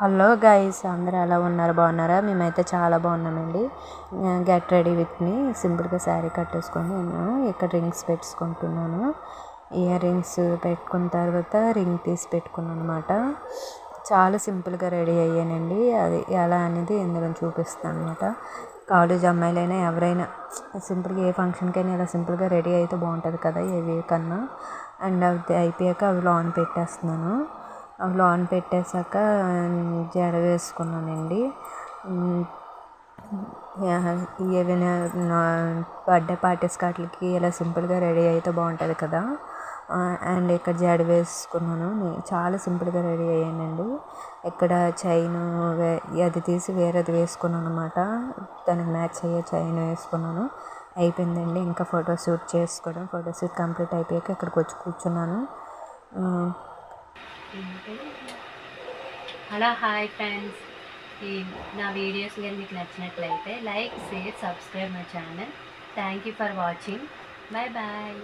Hello guys అందరూ ఎలా ఉన్నారు? బాగున్నారా? మేమైతే చాలా బాగున్నామండి. గెట్ రెడీ విత్ మీ సింపుల్గా శారీ కట్టేసుకొని నేను ఇక్కడ రింగ్స్ పెట్టుకుంటున్నాను. ఇయర్ రింగ్స్ పెట్టుకున్న తర్వాత రింగ్ తీసి పెట్టుకున్నాను అనమాట చాలా సింపుల్గా రెడీ అయ్యానండి. అది ఎలా అనేది ఇందులో చూపిస్తాను అనమాట కాలేజ్ అమ్మాయిలైనా ఎవరైనా సింపుల్గా ఏ ఫంక్షన్కైనా ఇలా సింపుల్గా రెడీ అయితే బాగుంటుంది కదా ఏవి కన్నా. అండ్ అది అయిపోయాక అవి లాన్ పెట్టేస్తున్నాను. లాన్ పెట్టేశాక జడ వేసుకున్నానండి. ఏదైనా బర్త్డే పార్టీస్ వాటికి ఇలా సింపుల్గా రెడీ అయితే బాగుంటుంది కదా. అండ్ ఇక్కడ జడ వేసుకున్నాను. చాలా సింపుల్గా రెడీ అయ్యానండి. ఇక్కడ చైన్ అది తీసి వేరేది వేసుకున్నాను అనమాట దానికి మ్యాచ్ అయ్యే చైన్ వేసుకున్నాను. అయిపోయిందండి. ఇంకా ఫోటో షూట్ చేసుకోవడం. ఫోటో షూట్ కంప్లీట్ అయిపోయాక ఇక్కడికి వచ్చి కూర్చున్నాను. Hello hi friends. ఈ నా వీడియోస్ కానీ మీకు నచ్చినట్లయితే like share subscribe my channel. Thank you for watching. Bye bye